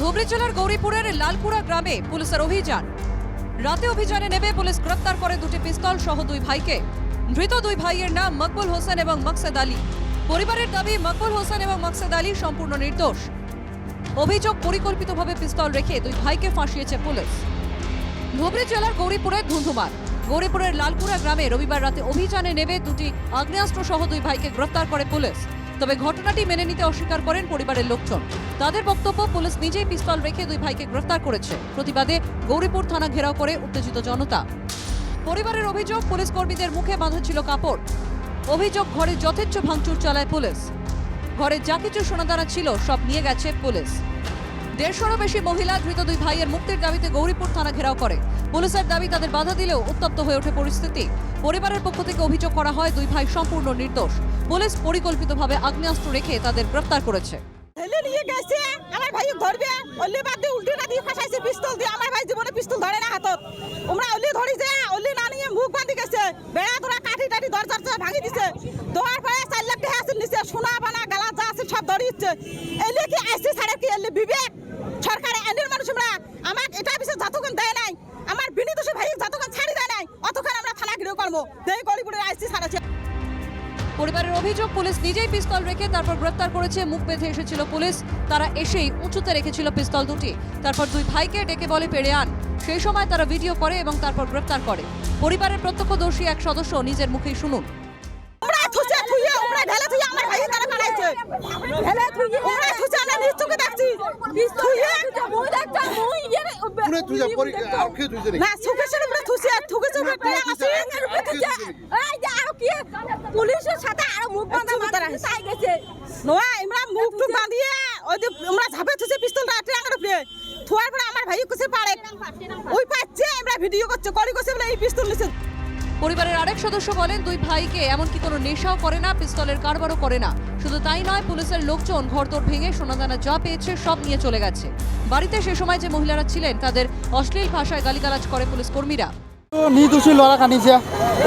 ধুবড়ী জেলার গৌরীপুরের লালকুড়া গ্রামে পুলিশের অভিযান। রাতে অভিযানে নেমে পুলিশ গ্রেপ্তার করে দুটি পিস্তল সহ দুই ভাইকে। ধৃত দুই ভাইয়ের নাম মকবুল হোসেন এবং মকসেদ আলী। পরিবারের দাবি, মকবুল হোসেন এবং মকসেদ আলী সম্পূর্ণ নির্দোষ। অভিযোগ পরিকল্পিতভাবে পিস্তল রেখে দুই ভাইকে ফাঁসিয়েছে পুলিশ। ধুবড়ী জেলার গৌরীপুরের ধুন্ধুমার। গৌরীপুরের লালপুরা গ্রামে রবিবার রাতে অভিযানে নেমে দুটি আগ্নেয়াস্ত্র সহ দুই ভাইকে গ্রেপ্তার করে পুলিশ। তবে ঘটনাটি মেনে নিতে অস্বীকার করেন পরিবারের লোকজন। তাদের বক্তব্য, পুলিশ নিজেই পিস্তল রেখে দুই ভাইকে গ্রেফতার করেছে। প্রতিবাদে গৌরীপুর থানা ঘেরাও করে উত্তেজিত জনতা। পরিবারের অভিযোগ, পুলিশ কর্মীদের মুখে বাঁধা ছিল কাপড়। অভিযোগ ঘরে যথেচ্ছ ভাঙচুর চালায় পুলিশ। ঘরে যা কিছু সোনাদানা ছিল, সব নিয়ে গেছে পুলিশ। দেড়শোরও বেশি মহিলা, ধৃত দুই ভাইয়ের মুক্তির দাবিতে গৌরীপুর থানা ঘেরাও করে। পুলিশের দাবি, তাদের বাধা দিলেও উত্তপ্ত হয়ে ওঠে পরিস্থিতি। পরিবারের পক্ষ থেকে অভিযোগ করা হয়, দুই ভাই সম্পূর্ণ নির্দোষ। পুলিশ পরিকল্পিতভাবে আগ্নেয়াস্ত্র রেখে তাদের গ্রেফতার করেছে। মুখ বাঁধি গেছে। বেড়া ভাঙি সোনা, বানা আছে সব কি কি বিবেক সরকার এনের মানুষ আমরা আমার এটা বিষয়ে যতক্ষণ দেয় নাই আমার বিনীত সে ভাই যতক্ষণ ছাড়ি দেয় নাই অতক্ষণ আমরা দেই সারাছে পরিবারের অভিযোগ পুলিশ নিজেই পিস্তল রেখে তারপর গ্রেফতার করেছে মুখ বেঁধে এসেছিল পুলিশ তারা এসেই উঁচুতে রেখেছিল পিস্তল দুটি। তারপর দুই ভাইকে ডেকে বলে পেড়ে আন। সেই সময় তারা ভিডিও করে এবং তারপর গ্রেফতার করে। পরিবারের প্রত্যক্ষদর্শী এক সদস্য নিজের মুখেই শুনুন। ঢেলে থুইয়ে আমার ভাই তারা কাটাইছে ঢেলে থুইয়ে আমরা থুসে আমরা নিজ চোখে দেখছি। মুই পুরে তুই যা পরি আর কে তুই না সুখে সুখে আমরা থুসে থুকে সুখে টিয়া আছে এই যে আর কি পুলিশের সাথে আর মুখ বাঁধা মাতারা তাই গেছে। নোয়া আমরা মুখ টুক বাঁধিয়ে ওই যে আমরা ঝাপে থুসে পিস্তলটা আর উপরে থুয়ার পরে আমার ভাই কুছে পারে ওই পাচ্ছে আমরা ভিডিও করছে করি করছে বলে এই পিস্তল নিছে। পরিবারের আরেক সদস্য বলেন, দুই ভাইকে এমনকি কোনো নেশাও করে না, পিস্তলের কারবারও করে না। শুধু তাই নয়, পুলিশের লোকজন ঘরদোর ভেঙে সোনাদানা যা পেয়েছে সব নিয়ে চলে গেছে। বাড়িতে সে সময় যে মহিলারা ছিলেন, তাদের অশ্লীল ভাষায় গালিগালাজ করে পুলিশ কর্মীরা। নিৰ্দোষী ল'ৰা কান্দিছে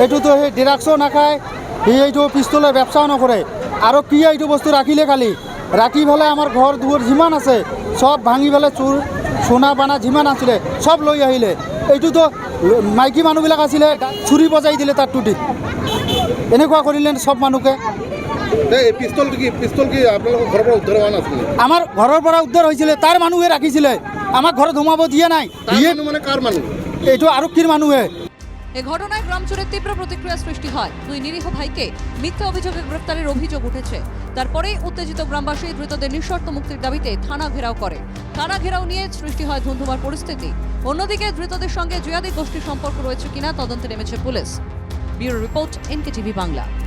এইটোতো সেই ড্ৰাগছো নাখায়। সি এইটো পিস্তলৰ ব্যৱসাও নকৰে। আৰু কি এইটো বস্তু ৰাখিলে কালি ৰাখি পেলাই আমাৰ ঘৰ দুৱাৰ যিমান আছে সব ভাঙি পেলাই চোৰ সোনা বানা যিমান আছিলে সব লৈ আহিলে। এইটোতো ল- মাইকী মানুহবিলাক আছিলে চুৰি বজাই দিলে তাৰ টুটিত। এনেকুৱা কৰিলে চব মানুহকে। এই পিস্তল কি পিস্তল কি আপোনালোকৰ ঘৰৰ পৰা উদ্ধাৰ হোৱা নাছিলে? আমাৰ ঘৰৰ পৰা উদ্ধাৰ হৈছিলে তাৰ মানুহে ৰাখিছিলে। আমাক ঘৰত সোমাব দিয়া নাই। ইয়ে মানুহ মানে কাৰ মানুহ? এইটো আৰক্ষীৰ মানুহে। এ ঘটনায় গ্রাম জুড়ে তীব্র প্রতিক্রিয়া সৃষ্টি হয়। দুই নিরীহ ভাইকে মিথ্যা অভিযোগে গ্রেফতারের অভিযোগ উঠেছে। তারপরেই উত্তেজিত গ্রামবাসী ধৃতদের নিঃশর্ত মুক্তির দাবিতে থানা ঘেরাও করে থানা ঘেরাও নিয়ে সৃষ্টি হয় ধুন্ধুমার পরিস্থিতি? অন্যদিকে ধৃতদের সঙ্গে জুয়াদি গোষ্ঠীর সম্পর্ক রয়েছে কিনা তদন্তে নেমেছে police. Bureau report NK TV Bangla.